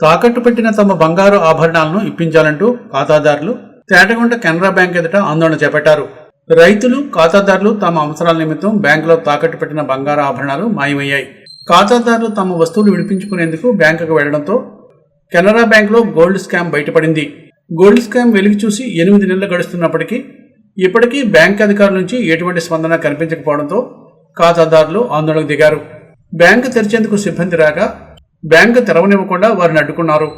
తాకట్టు పెట్టిన తమ బంగారు ఆభరణాలను ఇప్పించాలంటూ ఖాతాదారులు తేటగుంట కెనరా బ్యాంక్ ఎదుట ఆందోళన చేపట్టారు. రైతులు ఖాతాదారులు తమ అవసరాల నిమిత్తం బ్యాంకులో తాకట్టు పెట్టిన బంగారు ఆభరణాలు మాయమయ్యాయి. ఖాతాదారులు తమ వస్తువులు విడిపించుకునేందుకు బ్యాంకుకు వెళ్ళడంతో కెనరా బ్యాంకులో గోల్డ్ స్కామ్ బయటపడింది. గోల్డ్ స్కామ్ వెలికి చూసి ఎనిమిది నెలలు గడుస్తున్నప్పటికీ ఇప్పటికీ బ్యాంక్ అధికారుల నుంచి ఎటువంటి స్పందన కనిపించకపోవడంతో ఖాతాదారులు ఆందోళనకు దిగారు. బ్యాంకు తెరిచేందుకు సిబ్బంది రాక బ్యాంకు తెరవనివ్వకుండా వారిని అడ్డుకున్నారు.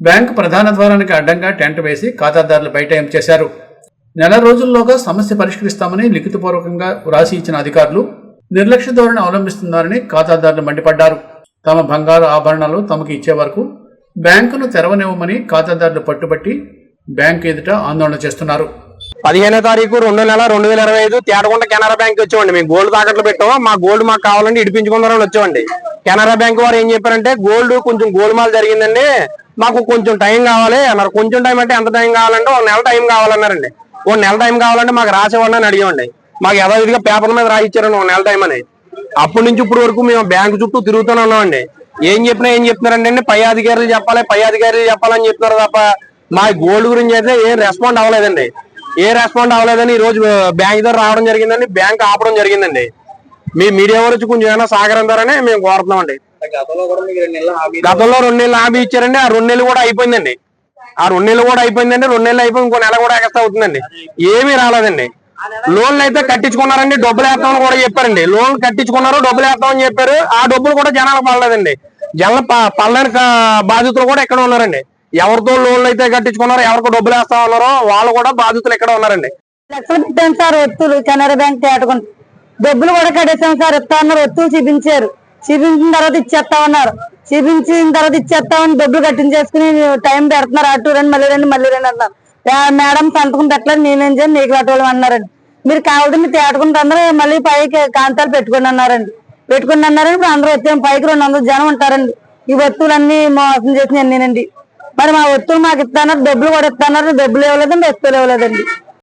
బ్యాంకు ప్రధాన ద్వారానికి అడ్డంగా టెంట్ వేసి ఖాతాదారులు బయట ఏం చేశారు. నెల రోజుల్లోగా సమస్య పరిష్కరిస్తామని లిఖితపూర్వకంగా వ్రాసి ఇచ్చిన అధికారులు నిర్లక్ష్య ధోరణి అవలంబిస్తున్నారని ఖాతాదారులు మండిపడ్డారు. తమ బంగారు ఆభరణాలు తమకు ఇచ్చే వరకు బ్యాంకును తెరవనివ్వమని ఖాతాదారులు పట్టుబట్టి బ్యాంకు ఎదుట ఆందోళన చేస్తున్నారు. పదిహేనో తారీఖు రెండు నెల రెండు వేల ఇరవై ఐదు తేటగుంట కెనరా బ్యాంక్ వచ్చామండి మేము గోల్డ్ తాకట్లు పెట్టాము? మా గోల్డ్ మాకు కావాలంటే ఇడిపించుకుందామని వచ్చామండి కెనరా బ్యాంక్ వారు ఏం చెప్పారంటే గోల్డ్ కొంచెం గోల్మాల్ జరిగిందండి. మాకు కొంచెం టైం కావాలి అన్నారు. కొంచెం టైం అంటే ఎంత టైం కావాలంటే ఒక నెల టైం కావాలన్నారండి. ఒక నెల టైం కావాలంటే మాకు రాసేవాడిని అని అడిగామండి మాకు యథావిధిగా పేపర్ మీద రాయిచ్చారండి ఒక నెల టైం అని. అప్పటి నుంచి ఇప్పటి వరకు మేము బ్యాంకు చుట్టూ తిరుగుతూనే ఉన్నామండి. ఏం చెప్పినా ఏం చెప్తున్నారంటే పై అధికారులు చెప్పాలి పై అధికారులు చెప్పాలని చెప్తున్నారు తప్ప మా గోల్డ్ గురించి అయితే ఏం రెస్పాండ్ అవ్వలేదండి. ఏ రెస్పాండ్ అవ్వలేదని ఈ రోజు బ్యాంక్ దగ్గర రావడం జరిగిందండి. బ్యాంక్ ఆపడం జరిగిందండి. మీ మీడియా వచ్చి కొంచెం ఏమైనా సహకరించారని మేము కోరుతున్నామండి. గతంలో రెండు నెలలు హామీ ఇచ్చారండి. ఆ రెండు నెలలు కూడా అయిపోయిందండి. ఆ రెండు నెలలు కూడా అయిపోయిందండి. రెండు నెలలు అయిపోయి ఇంకో నెల కూడా ఎక్స్ట్రా అవుతుందండి. ఏమీ రాలేదండి. లోన్లు అయితే కట్టించుకున్నారండి. డబ్బులు వేస్తామని కూడా చెప్పారండి. లోన్లు కట్టించుకున్నారు డబ్బులు వేస్తామని చెప్పారు. ఆ డబ్బులు కూడా జనాలకు పడలేదండి. జనాలు పడలేని బాధితులు కూడా ఎక్కడ ఉన్నారండి. ఎవరితో లోన్లు అయితే కట్టించుకున్నారో ఎవరికి డబ్బులు వేస్తా ఉన్నారో వాళ్ళు కూడా బాధితులు ఇక్కడ ఉన్నారండి. లక్షలు పెట్టాను సార్ ఒత్తులు కెనరా బ్యాంక్ తేటకుండా డబ్బులు కూడా కట్టేసాం సార్ ఇస్తా అన్నారు ఒత్తులు చూపించారు. చూపించిన తర్వాత ఇచ్చేస్తామన్నారు చూపించిన తర్వాత ఇచ్చేస్తామని డబ్బులు కట్టించేసుకుని టైం పెడుతున్నారు అటు రండి మళ్ళీ రండి మళ్ళీ రండి అన్నారు. మేడం సంతకం పెట్టలేదు నేనేం చేయను నీకు కట్టవాలి అన్నారండి. మీరు కావాలంటే మీరు తేటకుండా అందరూ మళ్ళీ పైకి కాంతాలు పెట్టుకుని అన్నారండి. పెట్టుకుని అన్నారండి ఇప్పుడు అందరూ వచ్చాం పైకి రెండు వందల జనం ఉంటారండి. ఈ వస్తువులన్నీ మోసం చేసిన నేనండి మరి మా వస్తువులు మాకు ఇస్తానన్నారు డబ్బులు కూడా ఇస్తానన్నారు డబ్బులు ఇవ్వలేదండి వస్తువులు ఇవ్వలేదండి.